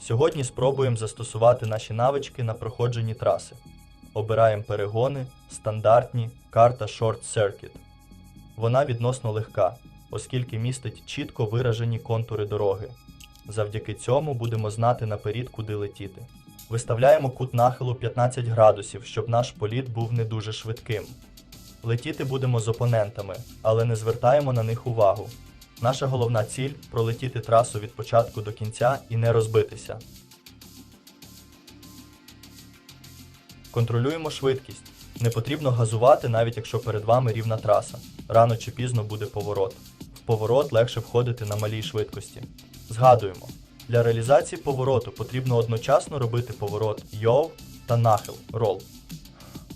Сьогодні спробуємо застосувати наші навички на проходженні траси. Обираємо перегони, стандартні, карта Short Circuit. Вона відносно легка, оскільки містить чітко виражені контури дороги. Завдяки цьому будемо знати наперед, куди летіти. Виставляємо кут нахилу 15 градусів, щоб наш політ був не дуже швидким. Летіти будемо з опонентами, але не звертаємо на них увагу. Наша головна ціль пролетіти трасу від початку до кінця і не розбитися. Контролюємо швидкість. Не потрібно газувати, навіть якщо перед вами рівна траса. Рано чи пізно буде поворот. В поворот легше входити на малій швидкості. Згадуємо, для реалізації повороту потрібно одночасно робити поворот йов та нахил рол.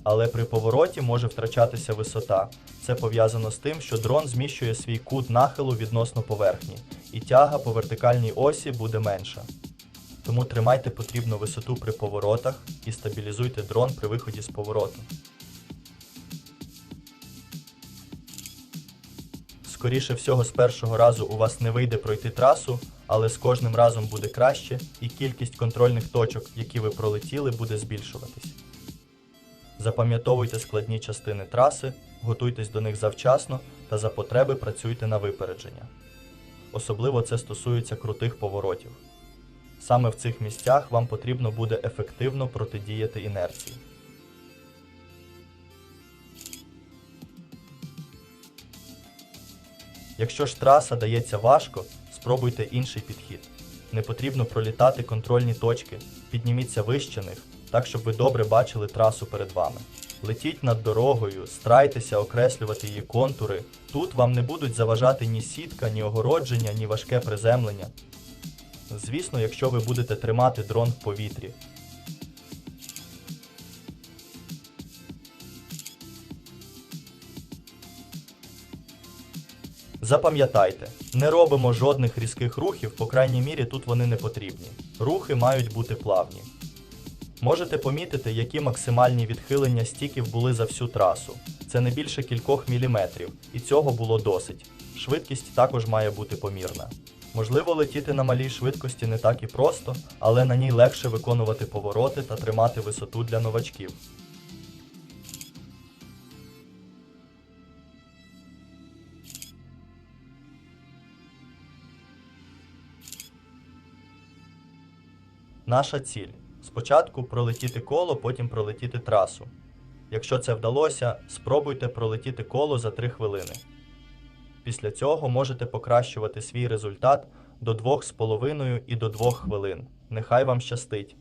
Але при повороті може втрачатися висота. Це пов'язано з тим, що дрон зміщує свій кут нахилу відносно поверхні, і тяга по вертикальній осі буде менша. Тому тримайте потрібну висоту при поворотах і стабілізуйте дрон при виході з повороту. Скоріше всього, з першого разу у вас не вийде пройти трасу, але з кожним разом буде краще, і кількість контрольних точок, які ви пролетіли, буде збільшуватись. Запам'ятовуйте складні частини траси, готуйтесь до них завчасно та за потреби працюйте на випередження. Особливо це стосується крутих поворотів. Саме в цих місцях вам потрібно буде ефективно протидіяти інерції. Якщо ж траса дається важко, спробуйте інший підхід. Не потрібно пролітати контрольні точки, підніміться вище них, так щоб ви добре бачили трасу перед вами. Летіть над дорогою, старайтеся окреслювати її контури. Тут вам не будуть заважати ні сітка, ні огородження, ні важке приземлення. Звісно, якщо ви будете тримати дрон в повітрі. Запам'ятайте, не робимо жодних різких рухів, по крайній мірі тут вони не потрібні. Рухи мають бути плавні. Можете помітити, які максимальні відхилення стіків були за всю трасу. Це не більше кількох міліметрів, і цього було досить. Швидкість також має бути помірна. Можливо, летіти на малій швидкості не так і просто, але на ній легше виконувати повороти та тримати висоту для новачків. Наша ціль спочатку пролетіти коло, потім пролетіти трасу. Якщо це вдалося, спробуйте пролетіти коло за 3 хвилини. Після цього можете покращувати свій результат до 2,5 і до 2 хвилин. Нехай вам щастить!